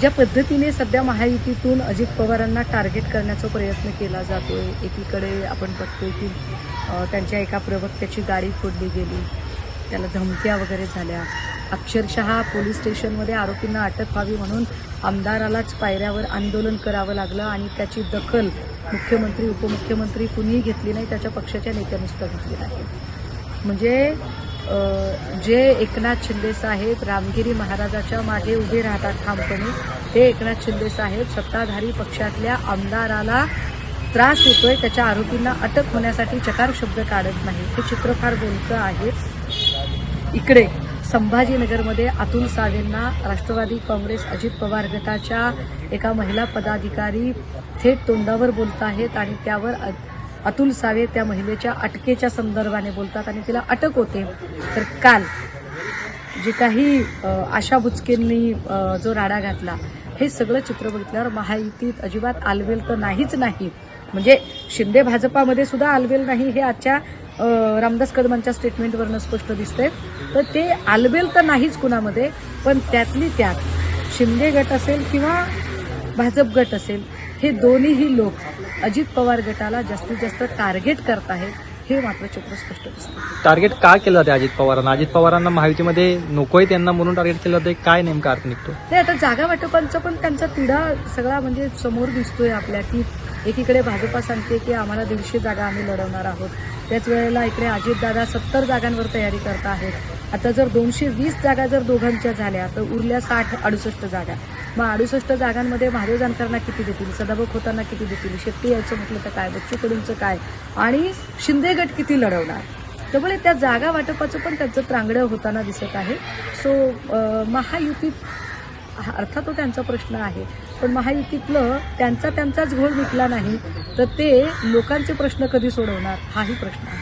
ज्या पद्धतीने सध्या महायुतीतून अजित पवारांना टार्गेट करण्याचा प्रयत्न केला जातोय एकीकडे आपण बघतोय की त्यांच्या एका प्रवक्त्याची गाडी फोडली गेली त्याला धमक्या वगैरे झाल्या. अक्षरशः पोलीस स्टेशनमध्ये आरोपींना अटक व्हावी म्हणून आमदारालाच पायऱ्यावर आंदोलन करावं लागलं आणि त्याची दखल मुख्यमंत्री उपमुख्यमंत्री कुणीही घेतली नाही त्याच्या पक्षाच्या नेत्यानुसार घेतली नाही. म्हणजे जे एकनाथ शिंदे साहेब रामगिरी महाराजाच्या मागे उभे राहतात ठामपणे ते एकनाथ शिंदे साहेब सत्ताधारी पक्षातल्या आमदाराला त्रास होतोय त्याच्या आरोपींना अटक होण्यासाठी चकार शब्द काढत नाही. हे चित्र फार बोलतं आहे. इकडे संभाजीनगरमध्ये अतुल सावेंना राष्ट्रवादी काँग्रेस अजित पवार गटाच्या एका महिला पदाधिकारी थेट तोंडावर बोलत आहेत आणि त्यावर अतुल सावे त्या महिलेच्या अटकेच्या संदर्भाने बोलतात आणि तिला अटक होते. तर काल जे काही आशा बुचकेंनी जो राडा घातला हे सगळं चित्र बघितल्यावर महायुतीत अजिबात आलवेल तर नाहीच नाही. म्हणजे शिंदे भाजपामध्ये सुद्धा आलवेल नाही हे आजच्या रामदास कदमांच्या स्टेटमेंटवरनं स्पष्ट दिसतंय. तर ते आलबेल तर नाहीच कुणामध्ये पण त्यातली त्यात शिंदे गट असेल किंवा भाजप गट असेल हे दोन्हीही लोक अजित पवार गटाला जास्तीत जास्त टार्गेट करत आहेत हे मात्र चित्र स्पष्ट दिसतं. टार्गेट का केलं जाते अजित पवारांना? अजित पवारांना महायुतीमध्ये नकोय त्यांना म्हणून टार्गेट केलं जाते काय नेमका अर्थ निघतो? नाही आता जागा वाटपांचा पण त्यांचा तिढा सगळा म्हणजे समोर दिसतोय आपल्या की एकीकडे भाजपा सांगते की आम्हाला दीडशे जागा आम्ही लढवणार आहोत. त्याच वेळेला इकडे अजितदादा सत्तर जागांवर तयारी करत आहेत. आता जर दोनशे वीस जागा जर दोघांच्या झाल्या तर उरल्या साठ अडुसष्ट जागा. मग अडुसष्ट जागांमध्ये महादेव जानकरांना किती देतील? सदाभाऊ खोतांना किती देतील? शेट्टी यायचं म्हटलं तर काय? बच्चू कडूंचं काय? आणि शिंदे गट किती लढवणार? त्यामुळे त्या जागा वाटपाचं पण त्यांचं त्रांगडं होताना दिसत आहे. सो महायुतीत हा अर्थात तो त्यांचा प्रश्न आहे. पण महायुतीतलं त्यांचा त्यांचाच घोळ मिटला नाही तर ते लोकांचे प्रश्न कधी सोडवणार? हाही प्रश्न आहे.